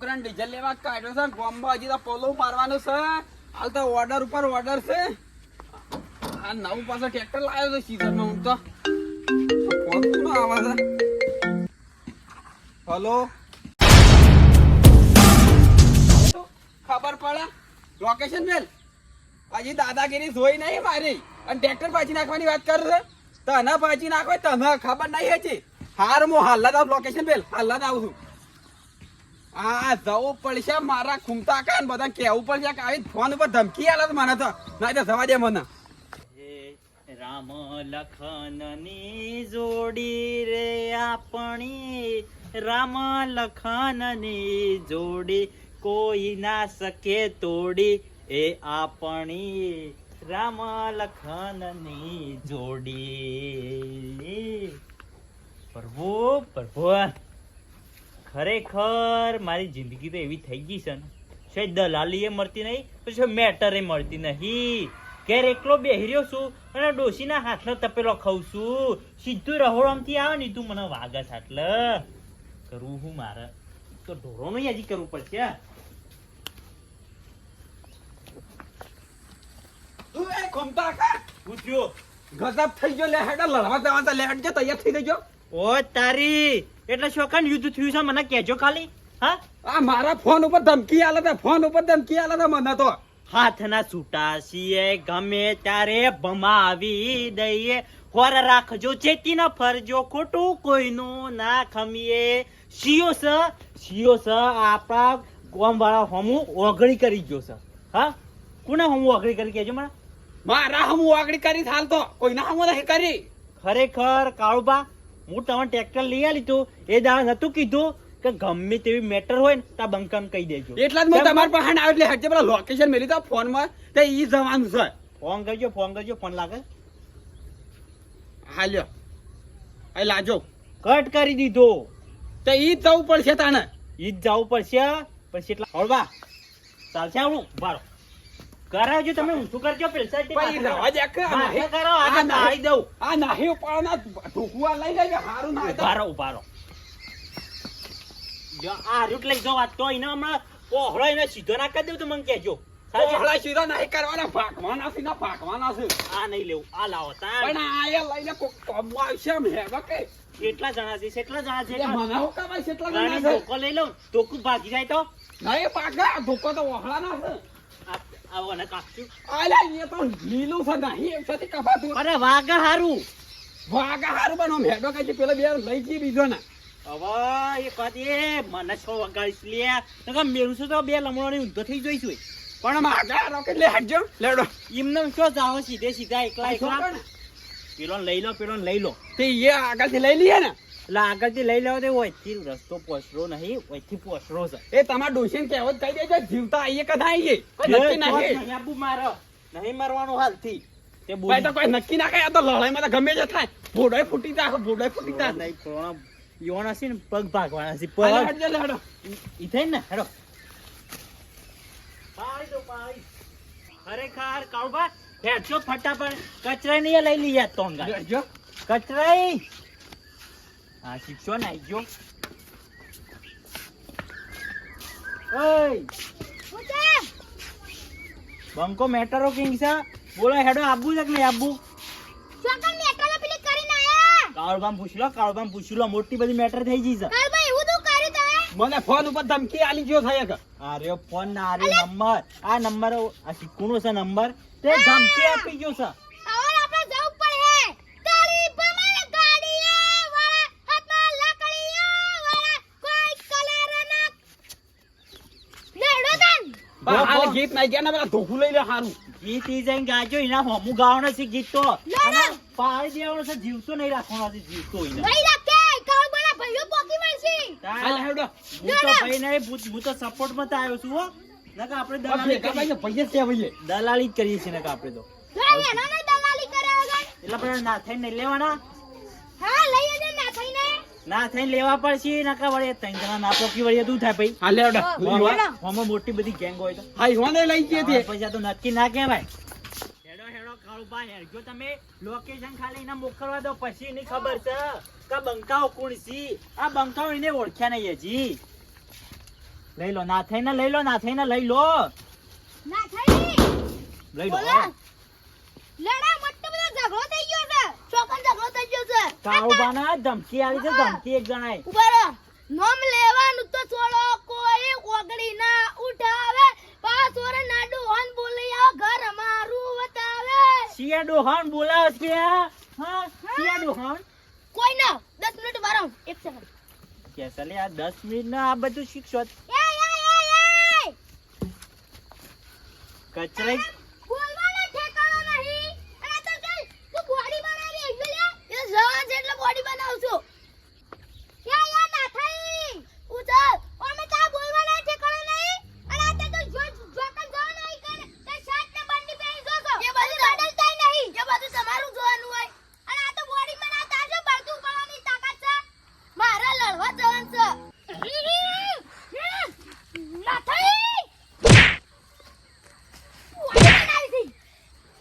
છોકરાને ડીઝલ લેવા કાઢ્યો છે ગોમ્બો હજી તો પોલો મારવાનો છે. હાલ તો ઓર્ડર ઉપર ઓર્ડર છે. આ નવું પાછો ટ્રેક્ટર લાવ્યો છે સીઝનમાં હું તો. હલો ખબર પડે? લોકેશન મેલ હજી દાદાગીરી જોઈ નહીં મારી. અને ટ્રેક્ટર પાછી નાખવાની વાત કરે છે? તને પાછી નાખો તને ખબર નહીં હજી. હાર મો, હાલ આવું લોકેશન પેલ હાલત આવું છું. આ જવું પડશે મારા ખૂમતા કાન બધા કેવું પડશે કે આવી ફોન ઉપર ધમકી આલે મને તો. ના તો જવા દે મને. રામ લખનની જોડી રે આપણી. રામ લખનની જોડી કોઈ ના શકે તોડી. એ આપણી. રામ લખનની જોડી. પ્રભુ પ્રભુ. ખરેખર મારી જિંદગી તો એવી થઈ ગઈ છે ને. શાયદ દલાલી એ મળતી નહીં પછી મેટરે મળતી નહીં. ઘેર એકલો બેહર્યો છું અને ડોશીના હાથનો તપેલો ખાઉં છું. સીધું રહોડામથી આવે ને તું મને વાગસ હાટલે કરવું હું મારે? તો ઢોરોનું હજી કરવું પડશે ગજબ થઈ ગયો લે હેડો લડવા જવા તો લે હેડજો તૈયાર થઈ ગયો ઓ તારી એટલે શોખન યુદ્ધ થયું છે મને કહેજો ખાલી હા? આ મારા ફોન ઉપર ધમકી આલે છે ફોન ઉપર ધમકી આલે છે મને તો. હાથના છૂટા છીએ ગમે ત્યારે ભમાવી દઈએ. હોર રાખજો ચેતી ના ફરજો ખોટું કોઈનું ના ખમીએ. શિયો સ શિયો સ આપણા કોમ વાળા હમું ઓગળી કરી ગયો છે. હા? કોને હમું ઓગળી કરી કેજો મને? મારા હમ ઓગળી કરી હાલ તો કોઈના હમ નહીં કરી. ખરેખર કાળુબા હું તમારે ટ્રેક્ટર લઈ આલી તું એ દાડા નતું કીધું કે ગમે તેવી મેટર હોય ને તા બંકમ કહી દેજો. એટલા જ હું તમારા પાસે આવ્યો એટલે હેડજે પેલા લોકેશન મેલી તો ફોનમાં તે ઈ જવાનું છે. ફોન કરજો ફોન કરજો ફોન લાગે. હાલ્યો એ લાજો. કટ કરી દીધો. તો ઈ જવું પડશે તાને ઈ જ જવું પડશે પછી એટલા હળવા. ચાલશે આવડું? બારો કરાવજો તમે ઊંચું કરજો પેલી ભાઈ રવા દે કે આ માથે કરો આ નાહી- દઉં. આ નાહી ઉપાડવાના ઢોકવા લઈ લેજો હારું ના હોય તો. ઉભારો. ઉભારો આ રૂટ લઈ આ તો એને હમણાં પહોળો એને સીધો ના કરી દઉં તો મને કહેજો. સાચે? સીધો નહીં કરવાના ભાગવાના છે ને ભાગવાના છે. આ નહીં લેવું આ લાવો તા પણ આ એ લઈને કોક કોમ આવશે એમ હેવા કે કેટલા જણા છે કેટલા જણા છે? મને હું કામ છે એટલા જણા છે? ધોકો લઈ લઉં ધોકું ભાગી જાય તો? નહીં પાકા ધોકો તો વહળાના છે. આ- આવો ને કાપશું આલ્યા એ તો લીલું છે નહીં એમ છતી કપાતું અરે વાગા હારું. વાગા હારું બનો હેડો કઈ પેલા બે લઈ ગઈ બીજો ને હવે એ એ મને છો વગાડીશ લે. નકર મેરું છું તો બે લમણોની ઊંધો થઈ જોઈશું પણ માગા રોકેટ લે હેડજો લેડો. એમને શું જાવ સીધે સીધા એકલા એકલા. પેલો લઈ લો પેલો લઈ લો. તે એ આગળથી લઈ લઈએ ને. એટલે આગળથી લઈ લેવો તે ઓયથી રસ્તો પોસરો નહીં ઓયથી પોસરો છે. એ તમારા ડોશીને કહેવત કહી દેજો જીવતા આઈએ કદા આઈએ? કોઈ નક્કી નહીં. આબુ મારો. નહીં મારવાનું હાલથી. તે ભાઈ તો કોઈ નક્કી ના આ તો લડાઈમાં તો ગમે તે થાય. ભોડોય ફૂટી જાય ભોડોય ફૂટી જાય નહીં કોણ યોના છે ને પગ ભાગવાના છે પગ લેડો. ઈ થઈ ને હેડો. પાડી દો પાડી. ખરેખર કાળુભા હેડજો ફટાફટ કચરા નહીં લઈ લઈએ તોંગા. કચરાઈ? હા ને આઈ ગયો. બંકો મેટરો કિંગ છે. બોલો હેડો આબુ છે કે નહીં આબુ કાળુબામ પૂછી લો કાળુબામ પૂછી લો મોટી બધી મેટર થઈ ગઈ છે. મને ફોન ઉપર ધમકી આલી ગયો થાય કે રહ્યો ફોન ના આ રહ્યો નંબર. આ નંબર આ સિક્કોનો છે નંબર. તે ધમકી આપી ગયો છે હવે આપણે જવું પડે તાળી ભમાને ગાડીયા વાળા હાથમાં લાકડીયા વાળા કોઈ કલર ના લેડો તન પણ હાલ ગીત નહીં ગયા ને પેલા ધોખું લઈ લે હારું. ગીત ઈ જઈને ગાજો એના હોમું ગાવાનો છે ગીત તો. પાડી દેવાનો છે જીવતો નહીં રાખવાનો છે જીવતો એને નહીં રાખે. કાવ બના ભાઈઓ પોકી મળશે. હાલ હેડો હું તો ભાઈ નહીં હું તો સપોર્ટમાં આવ્યો છું હો. નકા આપણે દલાલી કરીએ. પૈસા છે ભાઈ દલાલી જ કરીએ છીએ નકા આપણે તો. ભાઈ એનો ને દલાલી કરે વગર. એટલે આપણે ના થઈને નહીં લેવાના. હા ના થઈને લેવા પડશે નકા વળે ત્રણ જણા ના પોકી વળે તું થાય ભાઈ. હાલે હા, હોમાં- મોટી બધી ગેંગ હોય તો. હા હોને લઈ ગઈ હતી. પૈસા તો નક્કી ના કહેવાય. હેડો હેડો કાળુભા હેડજો તમે લોકેશન ખાલી એને મોકલવા દો પછી એની ખબર છે કે બંકાઓ કોણ સી આ બંકાઓ એને ઓળખ્યા નહીં હજી. લઈ લો ના થઈને લઈ લો ના થઈને લઈ લો. ના થઈ લઈ લો. લડા મોટો બધો ઝઘડો થઈ ગયો છે ચોકન ઝઘડો થઈ કાળુબાના ધમકી આવી છે ધમકી એક જણાય ઊભા નોમ લેવાનું તો છોડો કોઈ ઓગળી ના ઉઠાવે. પાછોર નાડુ હોન બોલી આવ ઘર મારું વતાવે. શિયા ડોહાણ બોલાવે છે હા? શિયા ડોહાણ કોઈ ના 10 મિનિટ બારો એક સેકન્ડ કે સલે આ દસ મિનિટ ના આ બધું શીખશો. એ એ એ એ. કચરાઈ બોલવાનો ઠેકાણો નહીં અને આ તો ચાલ તું બોડી બનાવી આવી લે એ જવાન છે એટલે બોડી બનાવું છું યા યા ના થઈ ઉતર ઓમે તા બોલવાનો ઠેકાણો નહીં અને આ તો તું જો જોકન જો નહીં કરે તે શાર્ટ ને બંડી પહેરી જો છો એ બધું બદલતાય નહીં એ બધું તમારું જોવાનું હોય અને આ તો બોડી બનાવતા જો બળતું પડવાની તાકાત છે મારા લડવા જવાન છે ના થઈ બોડી બનાવી છે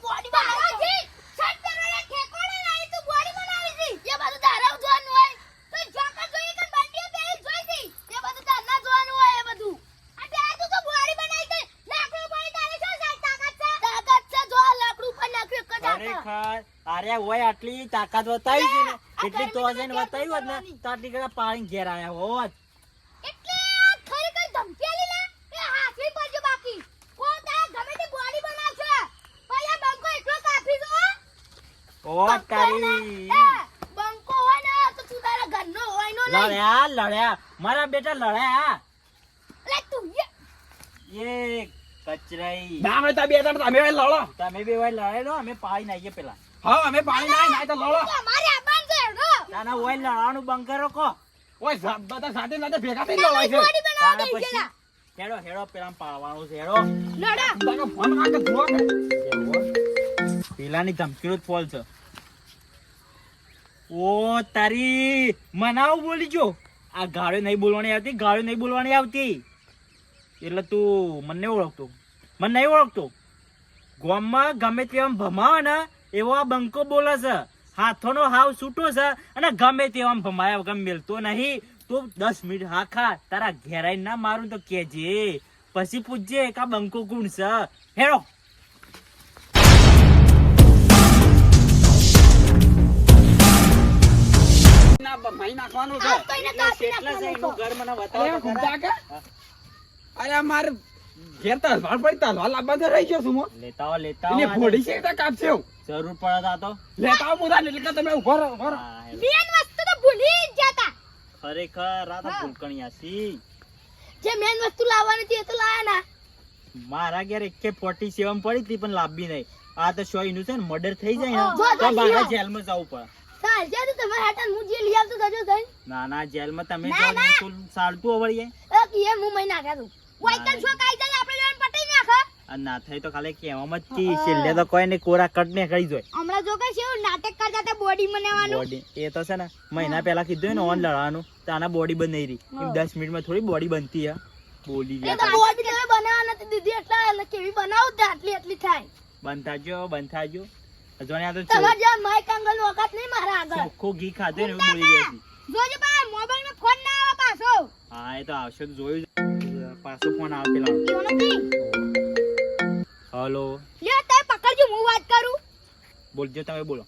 બોડી બનાવી છે શર્ટ પહેરવાના ઠેકોણે લાવી તું બોડી બનાવી છે એ બધું તારા જોવાનું હોય તો જોકર જોઈએ કે બંડીઓ પહેરી જોઈ છે એ બધું તારના જોવાનું હોય એ બધું આ બે આ તું તો બોડી બનાવી છે લાકડું પડી તારે શું સાહેબ તાકાત છે તાકાત છે જો આ લાકડું પર નાખ્યું એક જ હાથમાં. ખરેખર અરે ઓય આટલી તાકાત બતાવી છે ને. એટલી તો જઈને બતાવી હોત ને તો આટલી કડા પાણી ઘેર આવ્યા હોત. હોય હોય લડ્યા મારા બેટા લડ્યા. લે તું યે એ કચરાઈ. ના અમે બે ત્રણ તમે લડો. તમે બે લો અમે પાણી નાખીએ પેલા. હા અમે પાણી નાય નાય તો લડો. તો અમારે આબાન છે રો તાના હોય લડવાનું બંધ કરો કો. ઓય બધા સાથે સાથે ભેગા થઈ લડાય છે. બોડી બનાવવા તાના દઈ પછી હેડો હેડો પેલા પાવાનું છે હેડો. લડા. તારો ફોન કાઢ જુઓ પેલાની ધમકીનો જ ફોલ છે. ઓ તારી મનાવ બોલી જો આ ગાળો નહીં બોલવાની આવતી ગાળો નહીં બોલવાની આવતી. એટલે તું મને ઓળખતો. મને નહીં ઓળખતો. ગામમાં ગમે તેવા ભમાવે ને એવો આ બંકો બોલે છે. હાથોનો હાવ છૂટો છે અને ગમે તેવા ભમાયા વગર મેલતો નહીં. તો દસ મિનિટ હા ખા તારા ઘેરાઈ ના મારું તો કેજે પછી પૂછજે કા બંકો ગુણ છે. હેડો. ના નાખવાનું છે. ઘર મને બતાવો અરે મારે ઘેર તલવાર પડી તલવાર લાવવા રહી ગયો છું હું. લેતા લેતા એને ફોડી છે તો કાપશે જરૂર પડે તો લેતા મુદા એટલે તમે ઊભો રહો ઊભો રહો. હા, વસ્તુ તો ભૂલી જ જતા. ખરેખર આ ભૂલકણિયા છી. જે મેન વસ્તુ લાવવાની હતી એ તો લાયા ના. મારા ઘેર એકે ફોર્ટી સેવન પડી હતી પણ લાંબી નહીં. આ તો શોઈ નું છે ને મર્ડર થઈ જાય ને. તો જો, મારા જેલ જેલમાં જવું પડે. સાલ જે તો તમારે હાટન હું જે લઈ આવતો થજો થઈને ના ના જેલમાં તમે ના, જાઓ તો સાલતું આવડીએ એ કે હું મહિના વાઈકલ કાઈ જાય આપણે જોઈને પટાઈ નાખે અને ના થાય તો ખાલી કહેવામાં જ કી છેલ્લે તો કોઈ નહીં કોરા કટ ને કરી જોય. હમણાં જો કઈ નાટક કરતા બોડી બનાવવાનું? બોડી એ તો છે ને મહિના પહેલા કીધું ને ઓન લડવાનું તો આના બોડી બંધ રહી. એમ હા. દસ મિનિટમાં થોડી બોડી બનતી હે. બોલી એ તો બોડી તમે બનાવવા નથી દીધી એટલે એટલે કેવી બનાવું આટલી આટલી થાય. બંધ થાજો બંધ થાજો જોને આ તો તમારે જ્યાં માઈક આંગલ વખત નહીં મારા આગળ. ચોખ્ખું ઘી ખાધું ને એવું બોલી ગઈ જોજો પા મોબાઈલમાં ફોન ના આવે પાછો. હા એ તો આવશે તો જોયું પાછો ફોન આવે પેલા. નથી? હલો. લે તે પકડજો હું વાત કરું. બોલજો તમે બોલો.